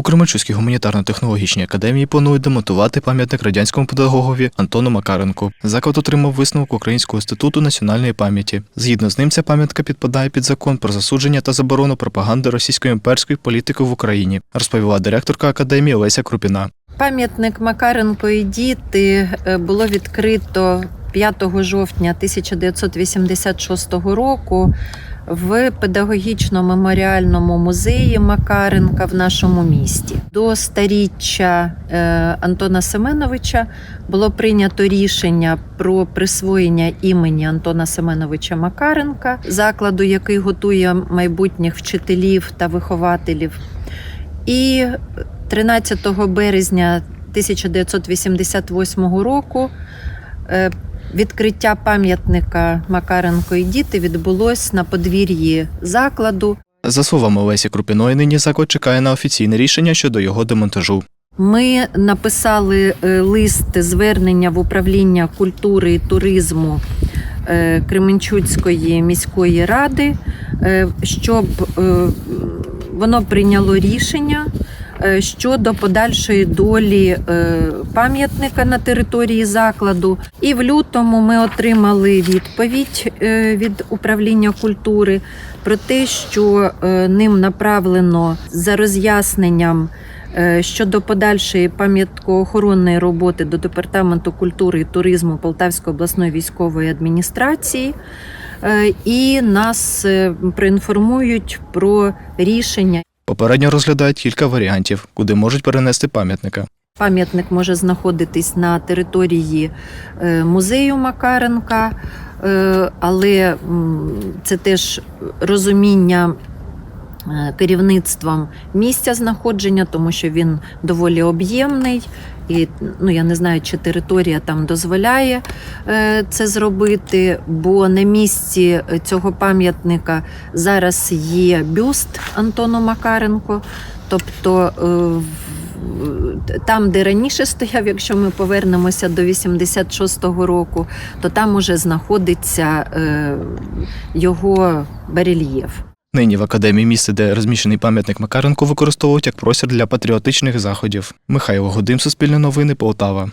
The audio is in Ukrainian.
У Кременчуцькій гуманітарно-технологічній академії планують демонтувати пам'ятник радянському педагогові Антону Макаренку. Заклад отримав висновок Українського інституту національної пам'яті. Згідно з ним, ця пам'ятка підпадає під закон про засудження та заборону пропаганди російської імперської політики в Україні, розповіла директорка академії Леся Крупіна. Пам'ятник Макаренко і діти е, було відкрито 5 жовтня 1986 року в педагогічно-меморіальному музеї Макаренка в нашому місті. До старіччя е, Антона Семеновича було прийнято рішення про присвоєння імені Антона Семеновича Макаренка, закладу, який готує майбутніх вчителів та вихователів. І 13 березня 1988 року е, відкриття пам'ятника Макаренко і діти відбулось на подвір'ї закладу. За словами Лесі Крупіної, нині заклад чекає на офіційне рішення щодо його демонтажу. Ми написали е, лист звернення в управління культури і туризму е, Кременчуцької міської ради, е, щоб воно прийняло рішення щодо подальшої долі е, пам'ятника на території закладу. І в лютому ми отримали відповідь е, від управління культури про те, що е, ним направлено за роз'ясненням. Е, Щодо подальшої пам'яткоохоронної роботи до департаменту культури і туризму Полтавської обласної військової адміністрації, Е, і нас е, проінформують про рішення. Попередньо розглядають кілька варіантів, куди можуть перенести пам'ятника. Пам'ятник може знаходитись на території е, музею Макаренка, е, але це теж розуміння керівництвом місця знаходження, тому що він доволі об'ємний. І ну я не знаю, чи територія там дозволяє е, це зробити, бо на місці цього пам'ятника зараз є бюст Антону Макаренко. Тобто е, там, де раніше стояв, якщо ми повернемося до 86-го року, то там уже знаходиться е, його барельєф. Нині в академії місце, де розміщений пам'ятник Макаренку, використовують як простір для патріотичних заходів. Михайло Годим, Суспільне новини, Полтава.